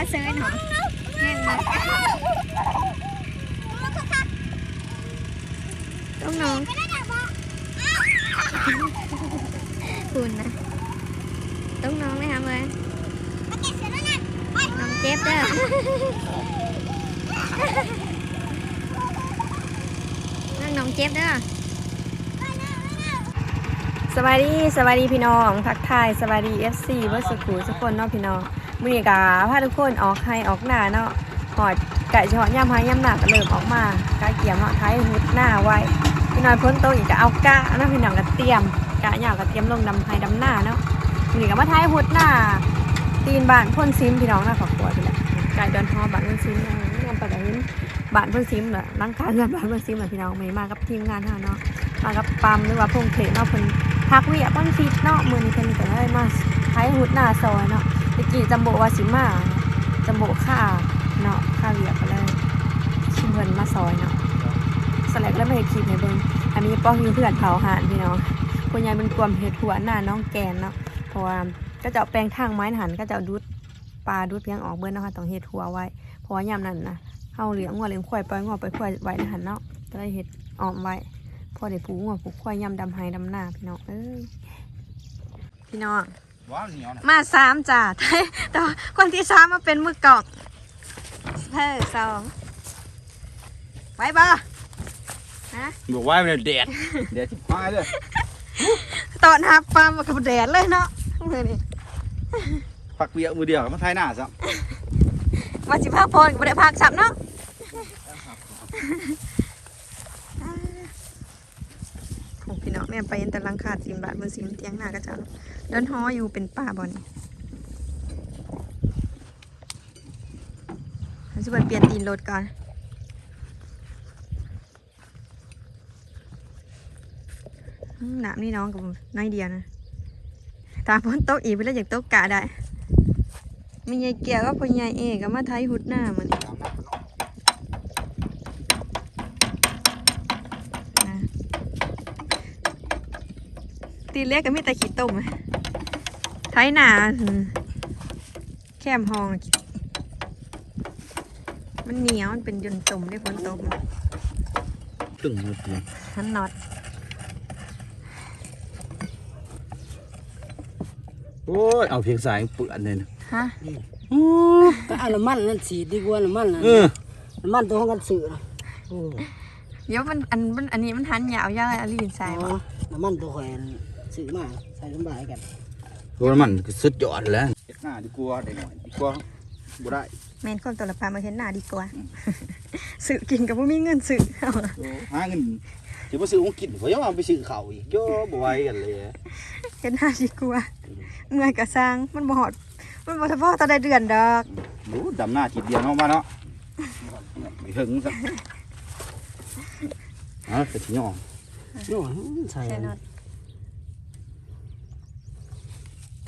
ว่าเซิร์นหรอแม่งมาต้องน้องคุณนะต้องน้องไหมคะเมย์น้องเจ็บเด้อน้องเจ็บเด้อสวัสดีสวัสดีพี่น้องพักทายสวัสดี FC เบอร์สกูทุกคนเนาะพี่น้อง มือนี้กาพาทุกคนออกให้ออกหน้าเนาะหอดไก่เฉพาะย่ำพายย่ำหนักเริ่มออกมากาเกี่ยมเนาะท้ายหุดหน้าไว้พี่น้อยพ้นโตะอีกก็เอากะนะพี่น้องก็เตรียมกะอย่างก็เตรียมลงดำไห้ดำหน้าเนาะมือนี้ก็มาท้ายหุดหน้า ตีนบ้านพ่นซิมพี่น้องน้าขอบครัวพี่แหละไก่ดอนทอบ้านพ่นซิมยังยังไปได้เห็นบ้านพ่นซิมเหรอร่างกายงินบ้านพ่นซิมเหรอพี่น้องไม่มากับทีมงานเท่าเนาะมากับปั๊มหรือว่าพงเพลเนาะเพิ่นพักเวียบ้านฟิตเนาะมือนี้เพิ่นก็ได้มาใช้หุดหน้าซอยเนาะ ตะกี้จำโบวาสิมาจำโบค่าเนาะค่าเวียก็เลยชิมเพิ่นมาซอยเนาะสแลกแล้วไม่เห็นคลิปในเบิ่งอันนี้ป้องอยู่เพื่อนเผาหานพี่น้องคุณยายเป็นกวมเห็ดหัวหน้าน้องแกนเนาะเพราะว่าก็จะแปลงทางไม้หันก็จะดูดปลาดูดเพียงออกเบิ้ลนะคะต้องเห็ดหัวไว้เพราะว่ายามนั้นนะเฮาเหลี้ยงงัวเลี้ยงควายปล่อยงัวไปควายไว้หันเนาะจะได้เห็ดออมไว้พอได้ผูงัวผูควายยำดำไห้ดำหน้าพี่น้องเอ้ยพี่น้อง ว้าวเหนียวนะมาสามจ้าแต่ว่าคนที่สามมาเป็นมือกอกเฮ้ยสองไว้บ่นะบอกว่ามันแดดแดดที่ควายเลยตอนหับปลามากับแดดเลยเนาะเมื่อนี้ผักเปียกมือเดียวมาทายหน้าซะมาสิพักพอนก็บ่ได้พักสับเนาะ โอ้พี่น้อง แม่ไปเห็นแต่ลังคาสิมบาทมือสิมเตียงหน้ากระจังเดินหออยู่เป็นป่าบอลฉันจะไปเปลี่ยนตีนรถก่อนหนามนี่น้องกับน้อยเดียวนะตาพ้นโต๊ะอีกไปแล้วอยากโต๊ะกะได้มียายเกียวก็พอยายเอกก็มาไทยหุดหน้ามันนะ ตีเล็กก็มีแต่ขี้ต้มอะไทยหนาอืมแคมห้องอะมันเหนียวมันเป็นยนต์ตุ่มได้ฝนตกอะตึงมือตีทันน็อตโอ้ยเอาเพียงสายเปื่อนเลยนะฮะก็เอาน้ำมันนั่นสีดีกว่าน้ำมันน่ะเออน้ำมันตัวของกันสื่อนะเดี๋ยวมันอันมันอันนี้มันทันยาวยาวอะไรลินใส่อ๋บ่อน้ำมันตัวแขวน สื่อมาใส่ลำบากกันตัวมันก็สุดยอดแล้วเฮ็ดหน้าดีกว่าได้หน่อยดีกว่าบ่ได้แมนความตัวละปลามาเห็นหน้าดีกว่าสื่อกินกับว่ามีเงินสื่อเอาล่ะโอ้หาเงินสิบ่ซื้อของกินเพราะยังเอาไปซื้อข้าวอีกโยบ่ไหวกันเลยเห็นหน้าดีกว่าเมื่อยกะสร้างมันบ่หอด มันบ่เฉพาะตอนได้เดือนดอกโอ้ดำหน้าทีเดียวเนาะมาเนาะไปถึงซะเอาไปสิย่อโน่นใส่ใช่นอต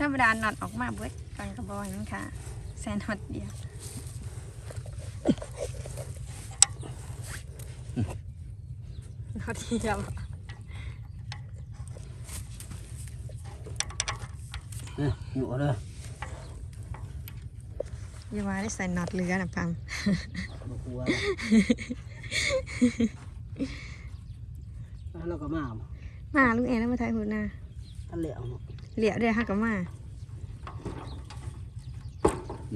ธรรมดาน็อตออกมาเบิดกันกระบอกนั่นค่ะแซนน็อตเดียวน็อตเดียวเนี่ยอยู่เลยอย่าว่าได้ใส่น็อตเรือนะพังมากลัวแล้วเราก็มา มาลุงเอ็นแล้วมาถ่ายหุ่นหน้าท่านเหลวเหลียวเดียวฮักกับมา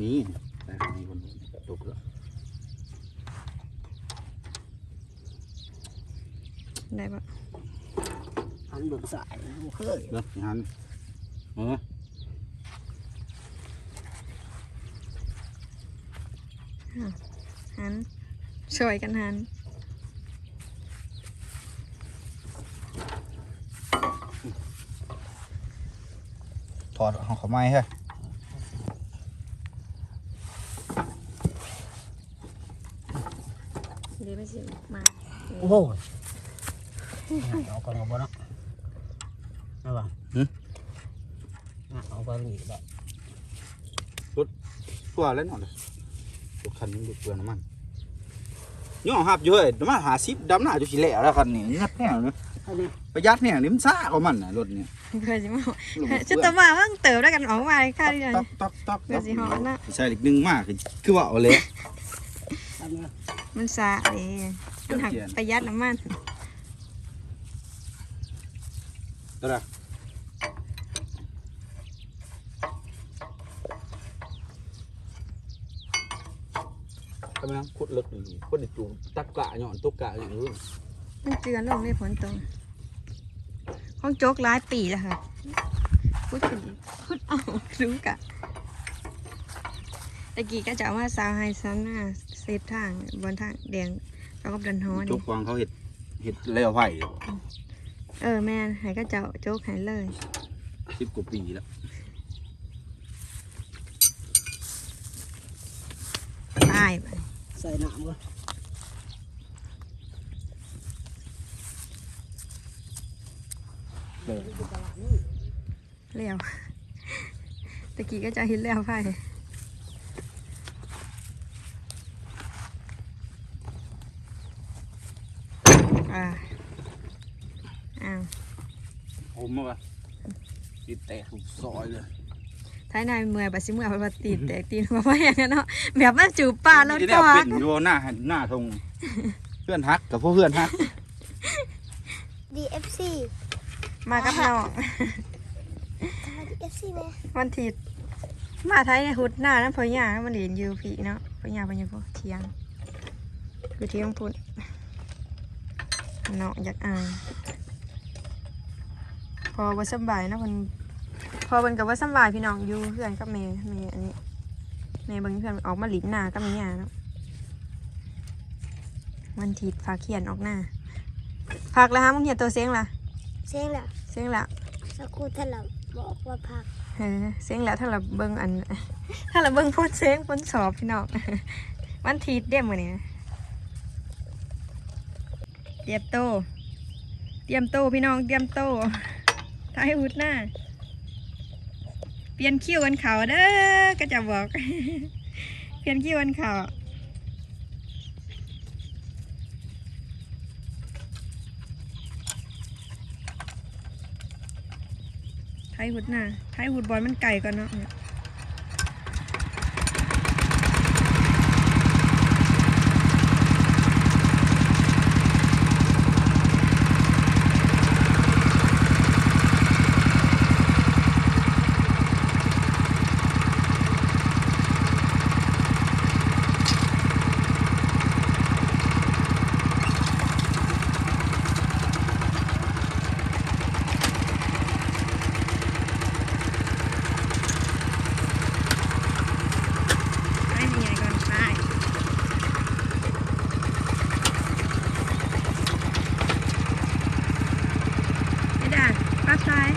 นี่แต่มีคนตกแล้วได้ปะอันเบิกสายบ่เคยเลิกงานเออหันช่วยกันหันถอดเอาเขาไม้ให้ เดี๋ยวไม่สิมา โอ้โหเอาก่อนเอาบ่เนาะเอาบ่เอาไปอีกแบบตัวแล้วเนาะรถคันนี้ดูเปลืองน้ำมันย่อหับอยู่เฮ้ยน้ำมันหาซิบดำหน้าจุสิแหล่แล้วคันนี้ยัดแน่เนาะอันนี้ประหยัดเนี่ยนี่มันซ่าของมันน่ะรถเนี่ยเพื่อสิมาชุดตัวมาว่างเติบแล้วกันออกมาค่าที่ไหนต๊อกต๊อกต๊อกเดี๋ยวสิหอนน่ะใช่อีกหนึ่งมากคือคือว่าเอาเลยอันนี้ มันซาเอ้มันหักประหยัดน้ำมันตัวละทำไมนะขุดลึกหนึ่งขุดในจูตักกะหย่อนตุกกะอย่างนู้นมันเจือนลงได้ผลตรงห้องโจ๊กร้ายปีแล้วค่ะพูดถึงพูดเอารู้กะตะกี้ก็จะเอาว่าสาวไฮซันน่ะ เซฟทางบนทางแดงเขาก็ดันฮ้อจนี่กวางเขาเห็ดเห็ดแล้วไผ่เออแม่นใหายก็เจ้าโจ๊กใหายเลยสิบกว่าปีแล้วตายไปใส่น้ำก่อนแล้วตะกี้ก็จะเห็นแล้วไพ่ อ่าอ้าวผมมาปะติดแตกถูกซอยเลยท้ายนายเมื่อยบัดสิเมื่อยบัดตีนแตกตีนหัวไปอย่างนั้นเนาะแบบมาจูบปลาแล้วที่ก็แรกเป็นอยู่หน้าหน้าทงเพื่อนฮักกับพวกเพื่อนฮัก DFC มากับน้องทำไม DFC ไหมวันทีมาไทยในหุดหน้านั้นพอยามันเรียนอยูพี่เนาะพอยาเป็นยังพอเทียงอยู่ที่ต้องพูด เนาะอยากอายพอว่าสำบายเนาะมันพอเป็นกับว่าสำบายพี่น้องอยู่เพื่อนกับเมย์เมย์อันนี้เมย์เบางเพื่อนออกมาหลินหน้าก็มีหยาเนาะวันทีฝากเขียนออกหน้าพักแล้วฮะมึงเขียนตัวเสียงล่ะเสียงแล้วเสียงละสักครู่ถ้าเราบอกว่าพักเออเสียงแล้วถ้าเราเบิ่งอัน ถ้าเราเบิ่งพ้นเสียงพ้นสอบพี่น้องวันทีเดียมวันนี้ เตรียมโต เตรียมโตพี่น้องเตรียมโตท้ายหุดหน้า เปลี่ยนคิวกันเขาเด้อก็จะบอก เปลี่ยนคิวกันเขาท้ายหุดหน้าท้ายหุดบอลมันไก่ก่อนเนาะเนี่ยให้เป็นไงก่อนไปไม่ได้ปักซ้าย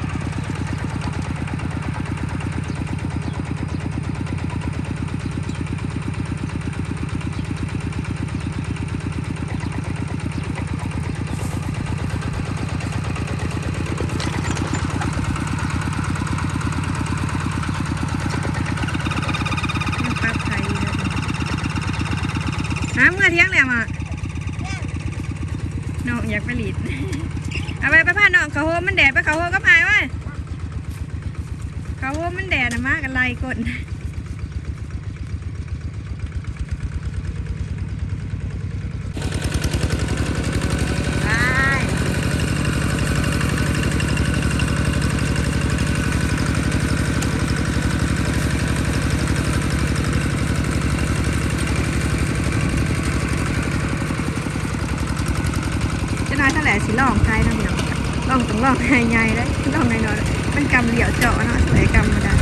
ยังปรับไทยเลยหาเมื่อเที่ยงแล้วอะน้ อยากไปหลีด เอาไปไปผ้าน้องเขาโฮมมันแดดไปเขาโฮมก็พายวะเขาโฮมมันแดดนะมากอะไรกดไปจะน้อยเท่าไหร่สิลองไทยเนาะพี่น้อง บองต้องลองไฮใหญ่ได้ลองน้อยๆมันกำเหลี่ยวเจาะเนาะสวยกำมาได้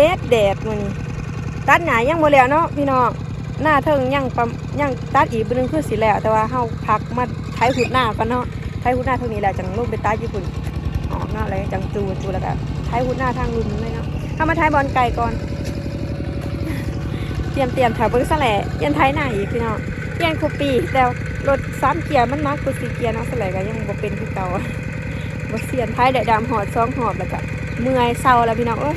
แดดแดดมื้อนี้ตัดหญ้ายังบ่แล้วเนาะพี่น้องหน้าเทิงยังประยังตัดอีกบนึงคือสิแล้ว แต่ว่าเฮาพักมาไถหุดหน้าก่อนเนาะไถหุดหน้าเท่านี้แหล้วจังลงไปตัดญี่ปุ่นออกเนาะแล้วจังจูจูแล้วก็ไถหุดหน้าทางลุมเลยเนาะเฮามาไถบอลไก่ก่อนเตรียมเตรียมแถวเบิ้งสแหล่เยันไทยหน้าอีกพี่น้องเตียนคูปีแต่รถสามเกียร์มันมากกว่าสี่เกียร์เนาะสแหล่ก็ยังบ่เป็นคือเก่าบ่เสียนไทยได้ดำหอดสองหอบแล้วก็เมื่อยเศร้าแล้วพี่น้องเอ้ย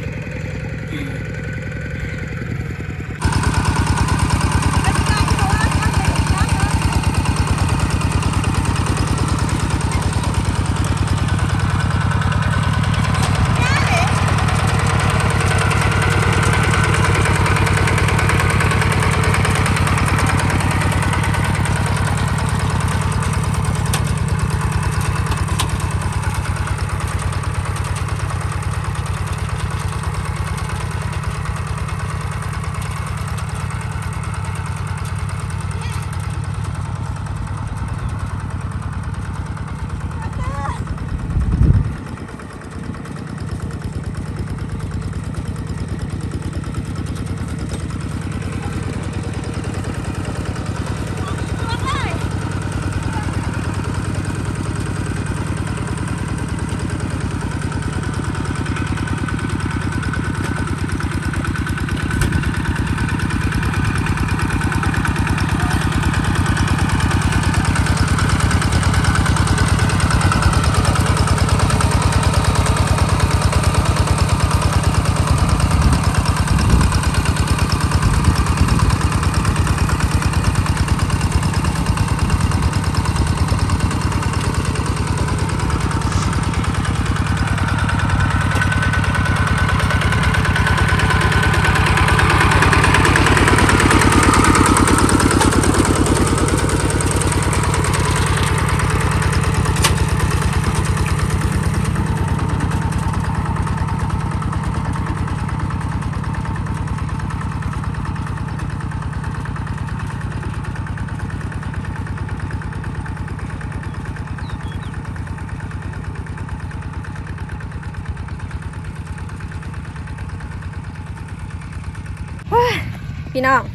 พี่น้อง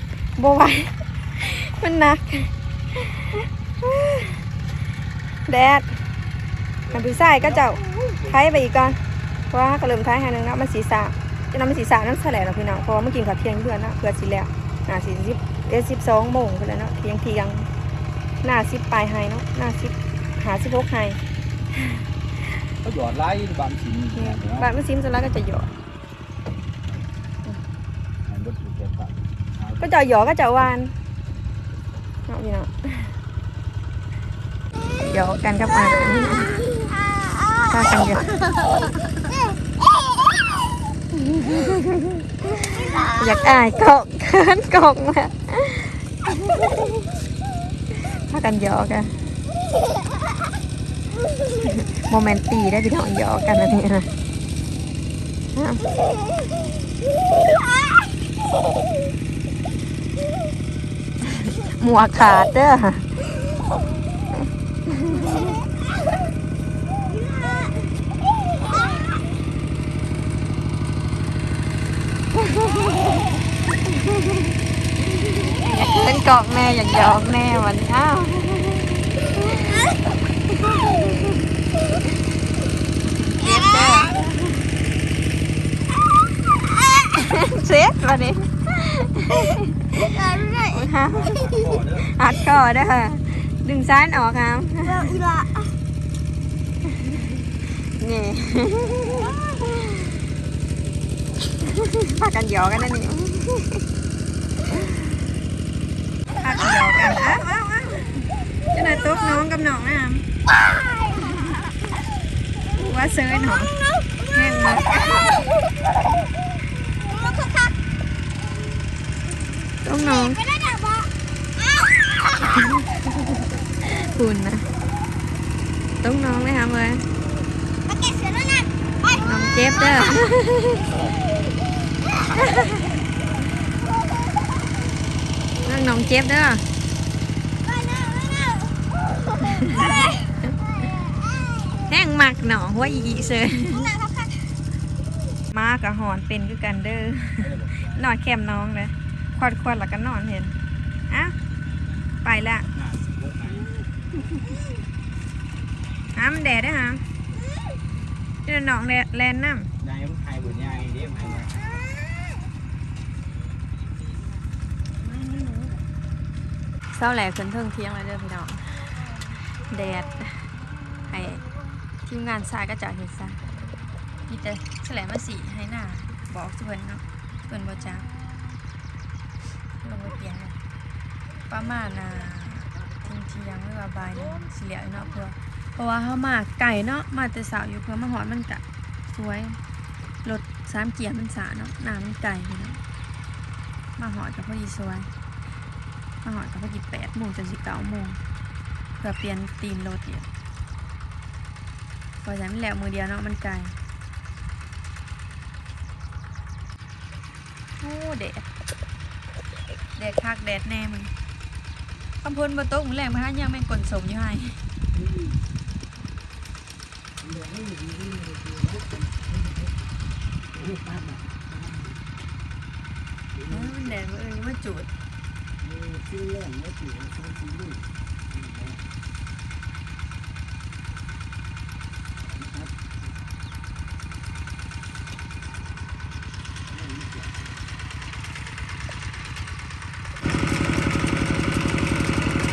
บ่ไหวมันหนัก แดดมันพี่ชายก็เจ้าไทยไปอีกก่อน เพราะว่าก็เริ่มไทยให้นึงแล้วมันสีสาจะนำมันสีสานั่นแสลงเนาะพี่น้องเพราะว่าเมื่อกินข้าวเที่ยงเพื่อนเนาะเพื่อสิแล้วหน้าสี่สิบเอ็ดสิบสองโมงเพื่อนเนาะเที่ยงเที่ยงหน้าสิบปลายไฮเนาะหน้าสิบหาสิบหกไฮเขาหยอดไล่บานสินเนี่ยเนาะบ้านมันซิมสุดแล้วก็จะหยอด มันบ่ถูกแก่ปาก ก็จะหยอก็จะวานเนาะพี่น้องหยอกันกับอ่านถ้ากันหยอกอยากอายเกาะเขินกงแล้วถ้ากันหยอกันโมเมนตีได้พี่น้องหยอกกันนะนี่นะ หมวกขาดเด้อเป็นกาะแม่อยากยอกแม่วันนี้อ้าวเจ็บเด้อเซ็ตวันนี้ ฮะอัดคอเด้อดึงซ้ายออกครับเราอีละนี่พากันหยอกกันนะนี่พากันหยอกกันอ้าวอ้าวอ้าวจะไหนตบน้องกับน้องนะครับว่าเซยหนอแห้งมาก ต้องน้องไม่ได้ดักบอกคุณนะ ต้องน้องเลยครับเลยมาเก็บเสือแล้วนั่นไปน้องเจ็บเด้อนั่งน้องเจ็บเด้อไปเร็วเร็วแห้งมักหนอหัวอีอีเซยนั่งครับค่ะมากะหอนเป็นคือกันเด้อนอนแคมน้องเลย ควอดควอดแล้วก็นอนเห็นอะไปละหน้าสิบหกไหนหามันแดดได้อฮะนี่น้องแลแลนน้นายมันไทยบุญยายเรียกไงเนี่ยำเศร้าแหลกขึ้นเทิงเที่ยงเลยเด้อพี่น้องแดดให้ทีมงานสายก็จะเห็นซะมีแต่แฉลงมาสีให้หน้าบอกทุกคนเนาะเพิ่นบ่จ้า ลงไปเปลี่ยนเลยประมาณน่ะเที่ยงเที่ยงหรือว่าบ่ายหนึงสิเหลียวเนาะเพื่อเพราะว่าเขามาไก่เนาะมาแต่สาวอยู่เพื่อมาหอดมันกะสวยรถสามเกียร์มันสาเนาะหน้ามันไก่เนาะมาหอดกับพอดีสวยมาหอดกับพอดีแปดโมงจนสิบเก้าโมงเพื่อเปลี่ยนตีนรถเนี่ยพอใช้มันแล้วมือเดียวเนาะมันไก่โอ้แดด ดดคักแดดแน่มึงคำพ้นมาโต๊ะมึงแรงมาฮะยังไม่กลนสมอยู่ให้เออมันแดดมาเอ้ยมาจุดเพ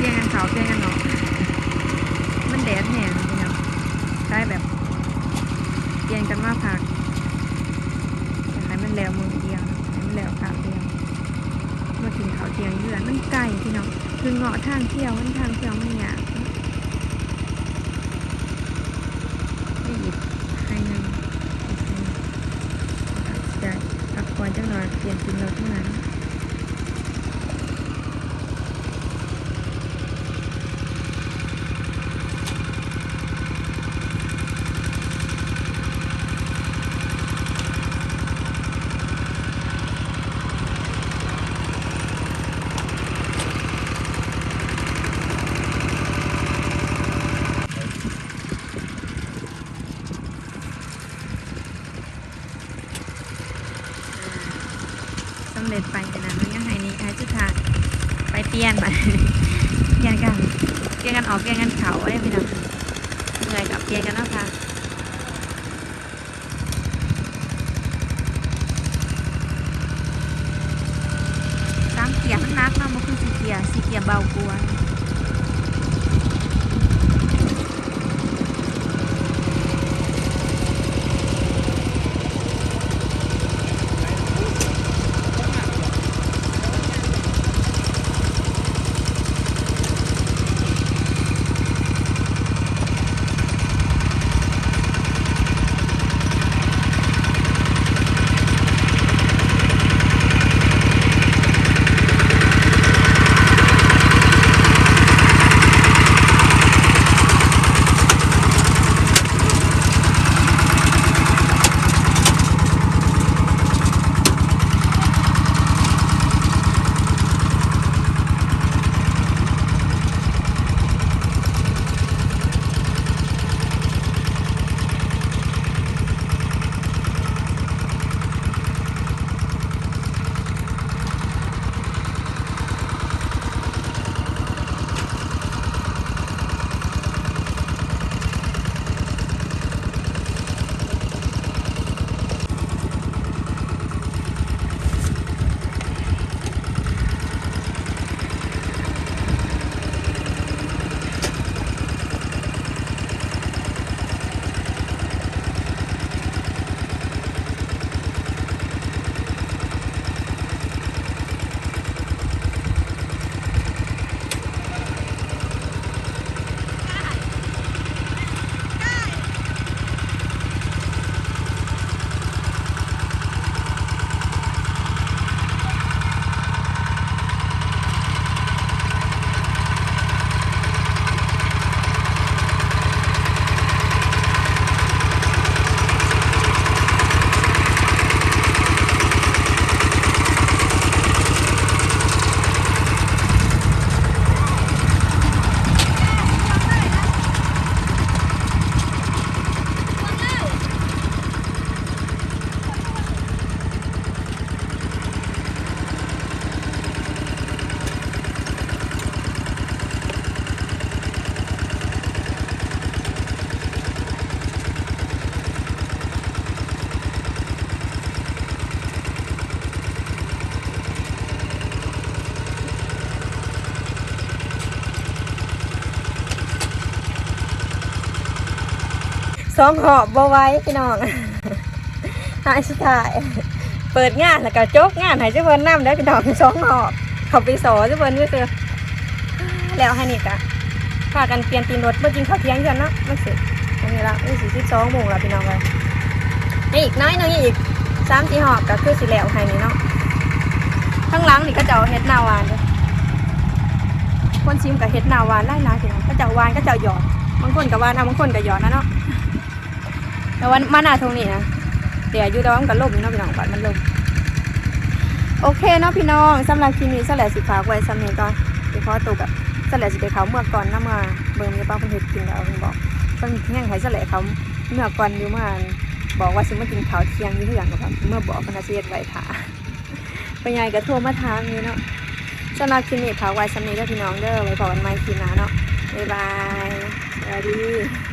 ียงกันเขาเพียงกันเนาะมันแดดแห้งพี่น้องได้แบบเปลี่ยนกันมาพักอยากให้มันแล้วมือเดียวเนาะให้มันแล้วพักเดียว มาถึงเขาเทียงเยือนมันไกลพี่น้องคือเงาะทางเที่ยวมันทางเที่ยวมันยากไม่หยิบให้หนึ่งจะพักผ่อนจังหน่อยเปลี่ยนกินเราเท่านั้นสำเร็จไปแต่นั้นมันยังไงนี่ไอ้จุดทางไปเปลี่ยนไป เปลี่ยนกันเปลี่ยนกันออกเปลี่ยนกันเขาไอ้พี่น้องเหนื่อยกับเปลี่ยนกันเนาะค่ะสามเกียร์มันนักเนาะมันคือ สี่เกียร์สี่เกียร์เบากว่า องหอบบ่ไว้พี่น้องหายสุดท้าย เปิดงานแล้วก็จบงานให้เจ้าเพิ่นนำได้พี่น้องสองหอบเขาไปสอเจ้าเพิ่นก็คือแล้วให้นี่กะพากันเปลี่ยนตีนรถเมื่อกินข้าวเที่ยงกันเนาะมันเสร็จอันนี้ละนี่สี่สิบสองโมงล้วพี่น้องเลยนี่อีกน้อยนึงอีกสามสี่หอบก็คือสิแล้วให้นี่เนาะข้างหลังนี่ก็จะเอาเฮ็ดนาวานเด้อคนชิมกับเฮ็ดนาวานไล่นาพี่น้องก็จะเอาวานก็จะเอาหยอดบางคนกับวานเอาบางคนกับหยอดนะเนาะ แต่วันมาหน้าทงนี่นะเดี๋ยวอยู่แต่ว่ามันก็ล่มอยู่เนาะพี่น้องก่อนมันล่มโอเคเนาะพี่น้องสำหรับคลิปนี้สแลดสิฝาไว้สำเนียงก่อนเดี๋ยวพอตกกับสแลดสิเขาเมื่อก่อนน้ามาเบิ่งมีป้าเพิ่นเฮ็ดกินแล้วเพิ่นบอกเพิ่นแห้งให้สแลดเขาเมื่อก่อนอยู่มาบอกว่าสิมากินข้าวเที่ยงอยู่ทื่อนบ่ครับเมื่อบอกพนน่ะสิเฮ็ดไว้ท่าเป็นไงก็โทรมาถามอยู่เนาะสำหรับคลิปนี้ฝาไว้สำเนียงเด้อพี่น้องเด้อไว้พบกันใหม่คลิปหน้าเนาะบ๊ายบายสวัสดี